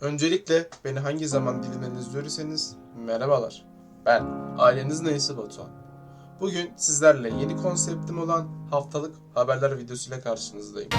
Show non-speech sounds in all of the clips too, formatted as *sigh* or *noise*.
Öncelikle beni hangi zaman dilinden izliyorsanız merhabalar. Ben aileniz neyse Batuhan. Bugün sizlerle yeni konseptim olan haftalık haberler videosuyla karşınızdayım.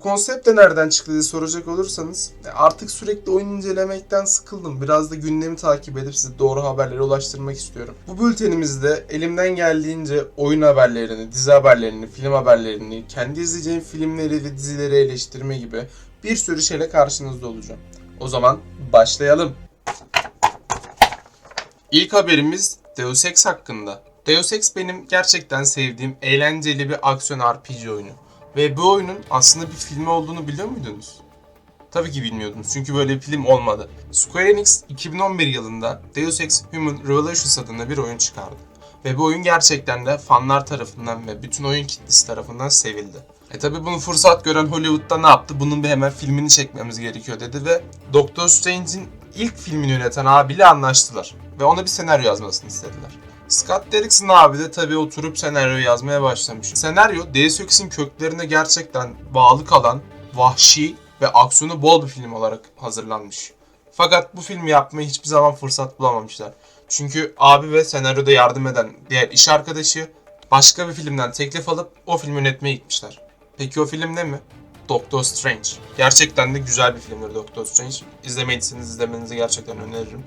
Konsept de nereden çıktı diye soracak olursanız e, artık sürekli oyun incelemekten sıkıldım. Biraz da gündemi takip edip size doğru haberlere ulaştırmak istiyorum. Bu bültenimizde elimden geldiğince oyun haberlerini, dizi haberlerini, film haberlerini, kendi izleyeceğim filmleri ve dizileri eleştirme gibi bir sürü şeyle karşınızda olacağım. O zaman başlayalım. İlk haberimiz Deus Ex hakkında. Deus Ex benim gerçekten sevdiğim eğlenceli bir aksiyon RPG oyunu. Ve bu oyunun aslında bir filmi olduğunu biliyor muydunuz? Tabii ki bilmiyordunuz çünkü böyle bir film olmadı. Square Enix 2011 yılında Deus Ex Human Revolutions adında bir oyun çıkardı. Ve bu oyun gerçekten de fanlar tarafından ve bütün oyun kitlesi tarafından sevildi. E tabi bunu fırsat gören Hollywood'da ne yaptı? Bunun bir hemen filmini çekmemiz gerekiyor dedi ve Doctor Strange'in ilk filmini yöneten abiyle anlaştılar. Ve ona bir senaryo yazmasını istediler. Scott Derrickson abi de tabii oturup senaryo yazmaya başlamış. Senaryo Deus Ex'in köklerine gerçekten bağlı kalan, vahşi ve aksiyonu bol bir film olarak hazırlanmış. Fakat bu filmi yapmaya hiçbir zaman fırsat bulamamışlar. Çünkü abi ve senaryoda yardım eden diğer iş arkadaşı başka bir filmden teklif alıp o filmi yönetmeye gitmişler. Peki o film ne mi? Doctor Strange. Gerçekten de güzel bir filmdir Doctor Strange. İzlemediyseniz izlemenizi gerçekten öneririm.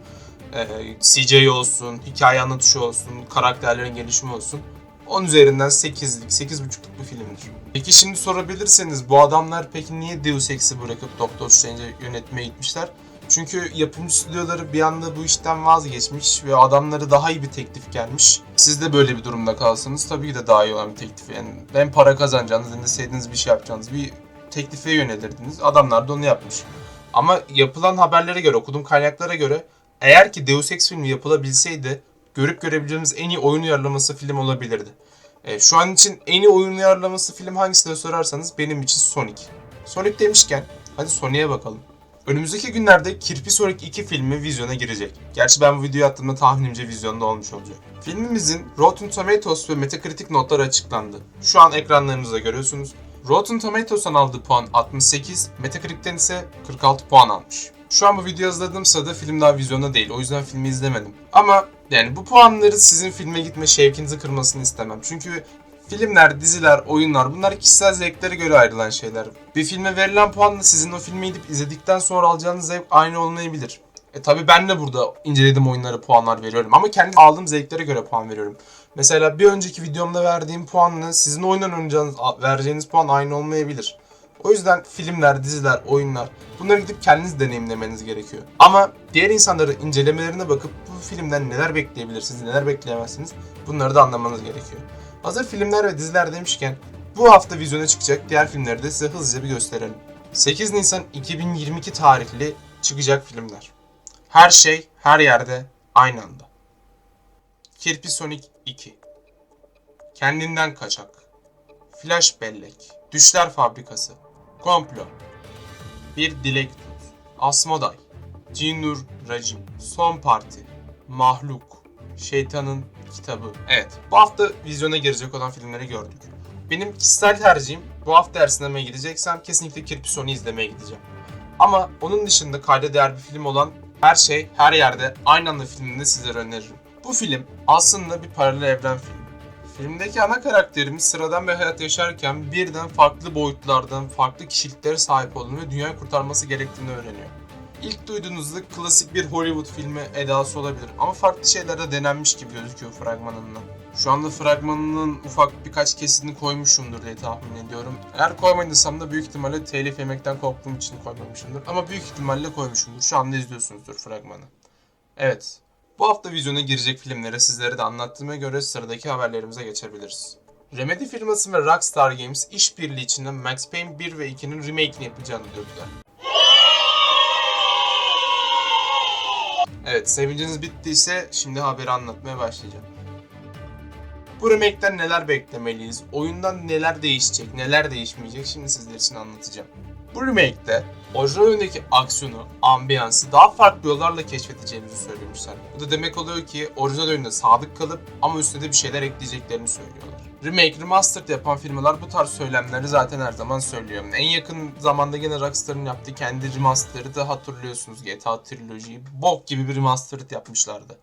Ee, CGI olsun, hikaye anlatışı olsun, karakterlerin gelişimi olsun. 10 üzerinden 8'lik, 8.5'luk bir filmdir. Peki şimdi sorabilirseniz bu adamlar peki niye Deus Ex'i bırakıp Doctor Strange'i yönetmeye gitmişler? Çünkü yapımcı stüdyoları bir anda bu işten vazgeçmiş ve adamlara daha iyi bir teklif gelmiş. Siz de böyle bir durumda kalsanız tabii ki de daha iyi olan bir teklif. Yani hem para kazanacağınız hem de sevdiğiniz bir şey yapacağınız bir teklife yönelirdiniz. Adamlar da onu yapmış. Ama yapılan haberlere göre, okuduğum kaynaklara göre eğer ki Deus Ex filmi yapılabilseydi görüp görebileceğimiz en iyi oyun uyarlaması film olabilirdi. E, şu an için en iyi oyun uyarlaması film hangisi diye sorarsanız benim için Sonic. Sonic demişken hadi Sonic'e bakalım. Önümüzdeki günlerde Kirpi Sonic 2 filmi vizyona girecek. Gerçi ben bu videoyu attığımda tahminimce vizyonda olmuş olacak. Filmimizin Rotten Tomatoes ve Metacritic notları açıklandı. Şu an ekranlarınızda görüyorsunuz. Rotten Tomatoes'tan aldığı puan 68, Metacritic'ten ise 46 puan almış. Şu an bu video hazırladığım sırada film daha vizyonda değil. O yüzden filmi izlemedim. Ama yani bu puanları sizin filme gitme şevkinizi kırmasını istemem. Çünkü filmler, diziler, oyunlar bunlar kişisel zevklere göre ayrılan şeyler. Bir filme verilen puanla sizin o filmi gidip izledikten sonra alacağınız zevk aynı olmayabilir. E tabi ben de burada incelediğim oyunlara puanlar veriyorum ama kendi aldığım zevklere göre puan veriyorum. Mesela bir önceki videomda verdiğim puanla sizin oyundan oynayacağınız, vereceğiniz puan aynı olmayabilir. O yüzden filmler, diziler, oyunlar bunları gidip kendiniz deneyimlemeniz gerekiyor. Ama diğer insanların incelemelerine bakıp bu filmden neler bekleyebilirsiniz, neler bekleyemezsiniz bunları da anlamanız gerekiyor. Hazır filmler ve diziler demişken bu hafta vizyona çıkacak diğer filmleri de size hızlıca bir gösterelim. 8 Nisan 2022 tarihli çıkacak filmler. Her şey her yerde aynı anda. Kirpi Sonic 2 Kendinden Kaçak Flash Bellek Düşler Fabrikası Komplo Bir Dilek Tut Asmoday Cinur Racim Son Parti Mahluk Şeytanın Kitabı Evet bu hafta vizyona girecek olan filmleri gördük. Benim kişisel tercihim bu hafta eğer sinemaya gideceksem kesinlikle Kirpi Sonic'i izlemeye gideceğim. Ama onun dışında kayda değer bir film olan Her Şey Her Yerde Aynı Anda filmini de sizlere öneririm. Bu film aslında bir paralel evren filmi. Filmdeki ana karakterimiz sıradan bir hayat yaşarken birden farklı boyutlardan, farklı kişiliklere sahip olduğunu ve dünyayı kurtarması gerektiğini öğreniyor. İlk duyduğunuzda klasik bir Hollywood filmi edası olabilir ama farklı şeyler de denenmiş gibi gözüküyor fragmanından. Şu anda fragmanının ufak birkaç kesitini koymuşumdur diye tahmin ediyorum. Eğer koymadıysam da büyük ihtimalle telif yemekten korktuğum için koymamışımdır. Ama büyük ihtimalle koymuşumdur. Şu anda izliyorsunuzdur fragmanı. Evet. Bu hafta vizyona girecek filmleri sizlere de anlattığıma göre sıradaki haberlerimize geçebiliriz. Remedy firması ve Rockstar Games işbirliği içinde Max Payne 1 ve 2'nin remake'ini yapacağını duyurdular. Evet, sevinciniz bittiyse şimdi haberi anlatmaya başlayacağım. Bu remake'den neler beklemeliyiz? Oyundan neler değişecek, neler değişmeyecek? Şimdi sizler için anlatacağım. Bu remake'de orijinal oyundaki aksiyonu, ambiyansı daha farklı yollarla keşfedeceğimizi söylemişler. Bu da demek oluyor ki orijinal oyunda sadık kalıp ama üstüne de bir şeyler ekleyeceklerini söylüyorlar. Remake, remastered yapan firmalar bu tarz söylemleri zaten her zaman söylüyor. En yakın zamanda gene Rockstar'ın yaptığı kendi remaster'ı da hatırlıyorsunuz GTA Trilogy'yi. Bok gibi bir remastered yapmışlardı.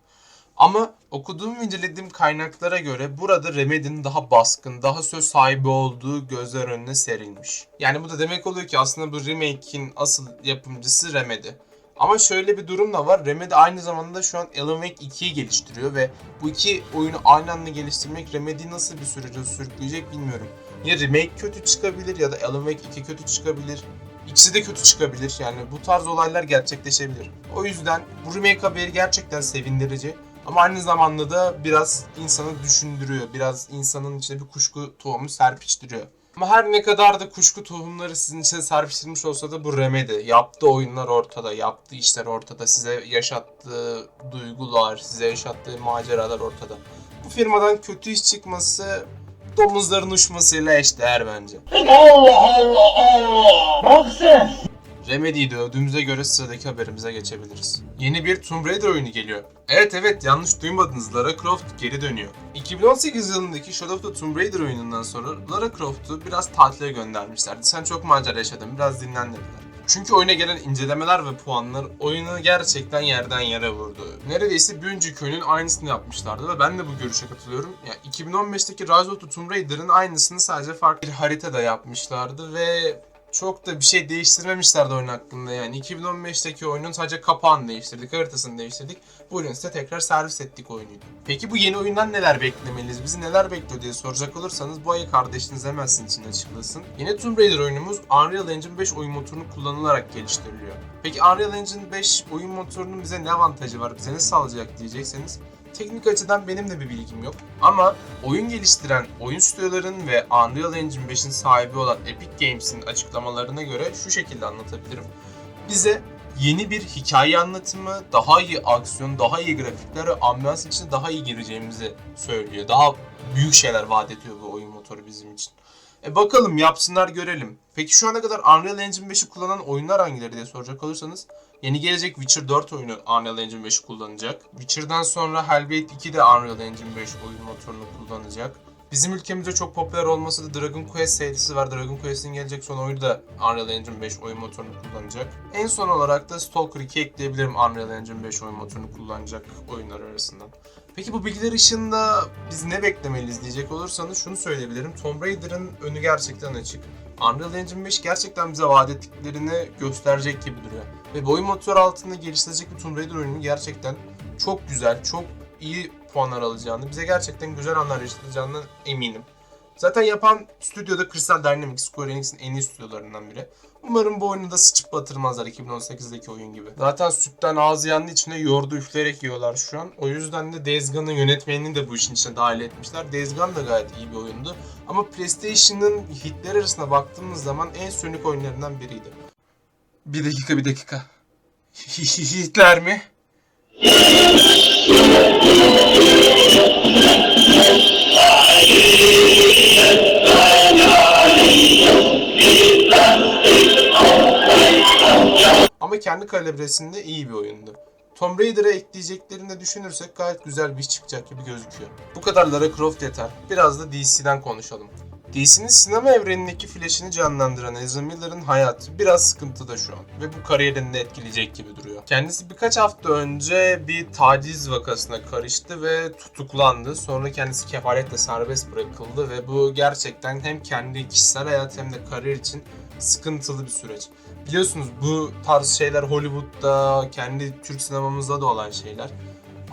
Ama okuduğum ve incelediğim kaynaklara göre burada Remedy'nin daha baskın, daha söz sahibi olduğu gözler önüne serilmiş. Yani bu da demek oluyor ki aslında bu remake'in asıl yapımcısı Remedy. Ama şöyle bir durum da var. Remedy aynı zamanda şu an Alan Wake 2'yi geliştiriyor ve bu iki oyunu aynı anda geliştirmek Remedy'yi nasıl bir sürece sürükleyecek bilmiyorum. Ya remake kötü çıkabilir ya da Alan Wake 2 kötü çıkabilir. İkisi de kötü çıkabilir. Yani bu tarz olaylar gerçekleşebilir. O yüzden bu remake haberi gerçekten sevindirici. Ama aynı zamanda da biraz insanı düşündürüyor. Biraz insanın içine bir kuşku tohumu serpiştiriyor. Ama her ne kadar da kuşku tohumları sizin içine serpiştirilmiş olsa da bu Remedy. Yaptığı oyunlar ortada, yaptığı işler ortada. Size yaşattığı duygular, size yaşattığı maceralar ortada. Bu firmadan kötü iş çıkması domuzların uçmasıyla eşdeğer bence. Allah Allah Allah. Bak sen. Remedy'yi de övdüğümüze göre sıradaki haberimize geçebiliriz. Yeni bir Tomb Raider oyunu geliyor. Evet evet yanlış duymadınız Lara Croft geri dönüyor. 2018 yılındaki Shadow of the Tomb Raider oyunundan sonra Lara Croft'u biraz tatile göndermişlerdi. Sen çok macera yaşadın biraz dinlen dediler. Çünkü oyuna gelen incelemeler ve puanlar oyunu gerçekten yerden yere vurdu. Neredeyse bir önceki oyunun aynısını yapmışlardı ve ben de bu görüşe katılıyorum. Ya 2015'teki Rise of the Tomb Raider'ın aynısını sadece farklı bir haritada yapmışlardı ve çok da bir şey değiştirmemişlerdi oyun hakkında yani. 2015'teki oyunun sadece kapağını değiştirdik, haritasını değiştirdik. Bu oyunu size tekrar servis ettik oyunuydu. Peki bu yeni oyundan neler beklemeliyiz? Bizi neler bekliyor diye soracak olursanız bu ayı kardeşiniz hemen için açıklasın. Yeni Tomb Raider oyunumuz Unreal Engine 5 oyun motorunu kullanılarak geliştiriliyor. Peki Unreal Engine 5 oyun motorunun bize ne avantajı var, bize ne sağlayacak diyecekseniz Teknik açıdan benim de bir bilgim yok. Ama oyun geliştiren oyun stüdyoların ve Unreal Engine 5'in sahibi olan Epic Games'in açıklamalarına göre şu şekilde anlatabilirim. Bize yeni bir hikaye anlatımı, daha iyi aksiyon, daha iyi grafikler ve ambiyans için daha iyi gireceğimizi söylüyor. Daha büyük şeyler vaat ediyor bu oyun motoru bizim için. E bakalım yapsınlar görelim. Peki şu ana kadar Unreal Engine 5'i kullanan oyunlar hangileri diye soracak olursanız Yeni gelecek Witcher 4 oyunu Unreal Engine 5'i kullanacak. Witcher'dan sonra Hellblade 2 de Unreal Engine 5 oyun motorunu kullanacak. Bizim ülkemizde çok popüler olmasa da Dragon Quest serisi var. Dragon Quest'in gelecek son oyunu da Unreal Engine 5 oyun motorunu kullanacak. En son olarak da Stalker 2 ekleyebilirim Unreal Engine 5 oyun motorunu kullanacak oyunlar arasından. Peki bu bilgiler ışığında biz ne beklemeliyiz diyecek olursanız şunu söyleyebilirim. Tomb Raider'ın önü gerçekten açık. Unreal Engine 5 gerçekten bize vaat ettiklerini gösterecek gibi duruyor. Ve bu oyun motoru altında geliştirecek bir Tomb Raider oyunu gerçekten çok güzel, çok iyi puanlar alacağını, bize gerçekten güzel anlar yaşatacağından eminim. Zaten yapan stüdyoda Crystal Dynamics, Square Enix'in en iyi stüdyolarından biri. Umarım bu oyunu da sıçıp batırmazlar 2018'deki oyun gibi. Zaten sütten ağzı yandığı içine yoğurdu üfleyerek yiyorlar şu an. O yüzden de Days Gone'ın yönetmenini de bu işin içine dahil etmişler. Days Gone da gayet iyi bir oyundu. Ama PlayStation'ın hitleri arasında baktığımız zaman en sönük oyunlarından biriydi. Bir dakika bir dakika. Hitler mi? Ama kendi kalibresinde iyi bir oyundu. Tomb Raider'a ekleyeceklerini düşünürsek gayet güzel bir iş çıkacak gibi gözüküyor. Bu kadar Lara Croft yeter. Biraz da DC'den konuşalım. DC'nin sinema evrenindeki Flash'ini canlandıran Ezra Miller'ın hayatı biraz sıkıntıda şu an ve bu kariyerini de etkileyecek gibi duruyor. Kendisi birkaç hafta önce bir taciz vakasına karıştı ve tutuklandı. Sonra kendisi kefaletle serbest bırakıldı ve bu gerçekten hem kendi kişisel hayat hem de kariyer için sıkıntılı bir süreç. Biliyorsunuz bu tarz şeyler Hollywood'da, kendi Türk sinemamızda da olan şeyler.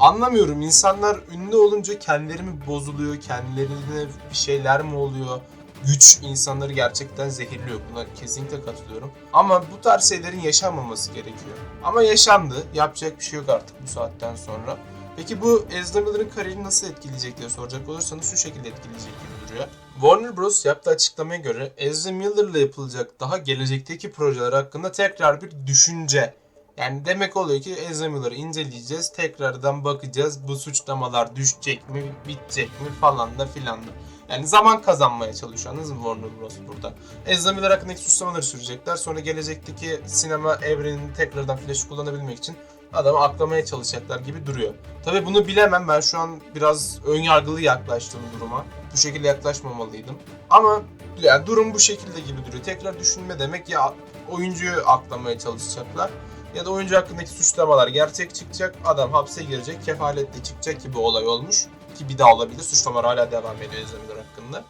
Anlamıyorum insanlar ünlü olunca kendileri mi bozuluyor, kendilerine bir şeyler mi oluyor? Güç insanları gerçekten zehirliyor. Buna kesinlikle katılıyorum. Ama bu tarz şeylerin yaşanmaması gerekiyor. Ama yaşandı. Yapacak bir şey yok artık bu saatten sonra. Peki bu Ezra Miller'ın kariyerini nasıl etkileyecek diye soracak olursanız şu şekilde etkileyecek gibi duruyor. Warner Bros. yaptığı açıklamaya göre Ezra Miller'la yapılacak daha gelecekteki projeler hakkında tekrar bir düşünce yani demek oluyor ki Ezra inceleyeceğiz, tekrardan bakacağız bu suçlamalar düşecek mi, bitecek mi falan da filan da. Yani zaman kazanmaya çalışıyor anladınız mı Warner Bros. burada. Ezra Miller hakkındaki suçlamaları sürecekler. Sonra gelecekteki sinema evrenini tekrardan Flash kullanabilmek için adamı aklamaya çalışacaklar gibi duruyor. Tabi bunu bilemem ben şu an biraz ön yargılı yaklaştım duruma. bu şekilde yaklaşmamalıydım. Ama yani durum bu şekilde gibi duruyor. Tekrar düşünme demek ya oyuncuyu aklamaya çalışacaklar ya da oyuncu hakkındaki suçlamalar gerçek çıkacak. Adam hapse girecek, kefaletle çıkacak gibi olay olmuş. Ki bir daha olabilir. Suçlamalar hala devam ediyor izlemiler hakkında.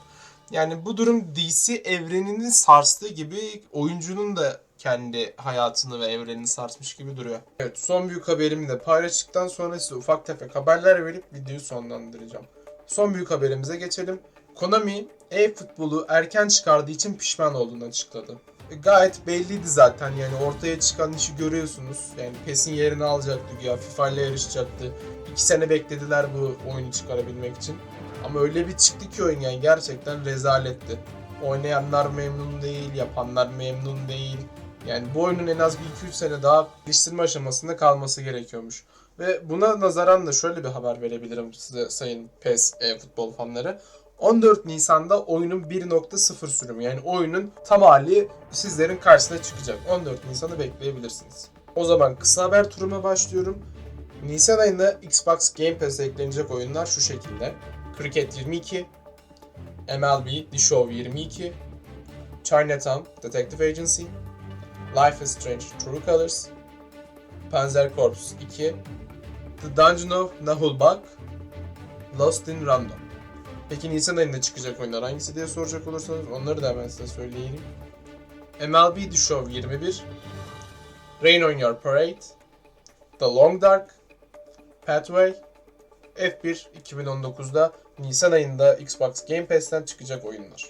Yani bu durum DC evreninin sarstığı gibi oyuncunun da kendi hayatını ve evrenini sarsmış gibi duruyor. Evet son büyük haberimi de paylaştıktan sonra size ufak tefek haberler verip videoyu sonlandıracağım. Son büyük haberimize geçelim. Konami e-futbolu erken çıkardığı için pişman olduğunu açıkladı. Gayet belliydi zaten yani ortaya çıkan işi görüyorsunuz. Yani PES'in yerini alacaktı ya FIFA ile yarışacaktı. İki sene beklediler bu oyunu çıkarabilmek için. Ama öyle bir çıktı ki oyun yani gerçekten rezaletti. Oynayanlar memnun değil, yapanlar memnun değil. Yani bu oyunun en az bir 2-3 sene daha geliştirme aşamasında kalması gerekiyormuş. Ve buna nazaran da şöyle bir haber verebilirim size sayın PES e, futbol fanları. 14 Nisan'da oyunun 1.0 sürümü yani oyunun tam hali sizlerin karşısına çıkacak. 14 Nisan'ı bekleyebilirsiniz. O zaman kısa haber turuma başlıyorum. Nisan ayında Xbox Game Pass'e eklenecek oyunlar şu şekilde. Cricket 22, MLB The Show 22, Chinatown Detective Agency, Life is Strange True Colors, Panzer Corps 2, The Dungeon of Nahulbak, Lost in Random. Peki Nisan ayında çıkacak oyunlar hangisi diye soracak olursanız onları da hemen size söyleyeyim. MLB The Show 21, Rain on Your Parade, The Long Dark, Pathway, F1 2019'da Nisan ayında Xbox Game Pass'ten çıkacak oyunlar.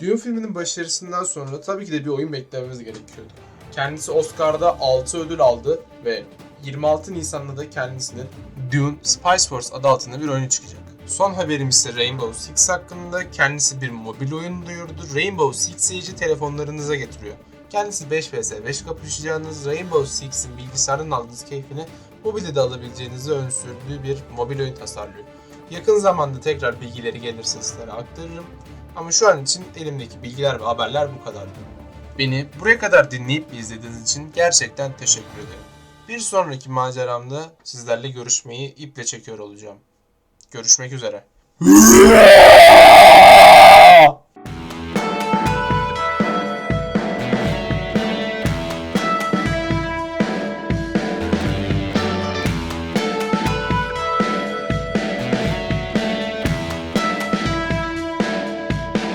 Dune filminin başarısından sonra tabii ki de bir oyun beklememiz gerekiyordu. Kendisi Oscar'da 6 ödül aldı ve 26 Nisan'da da kendisinin Dune Spice Force adı altında bir oyunu çıkacak. Son haberimiz ise Rainbow Six hakkında. Kendisi bir mobil oyun duyurdu. Rainbow Six Siege'i telefonlarınıza getiriyor. Kendisi 5 vs 5 kapışacağınız Rainbow Six'in bilgisayardan aldığınız keyfini mobilde de alabileceğinizi ön sürdüğü bir mobil oyun tasarlıyor. Yakın zamanda tekrar bilgileri gelirse sizlere aktarırım. Ama şu an için elimdeki bilgiler ve haberler bu kadardı. Beni buraya kadar dinleyip izlediğiniz için gerçekten teşekkür ederim. Bir sonraki maceramda sizlerle görüşmeyi iple çekiyor olacağım. Görüşmek üzere. *laughs*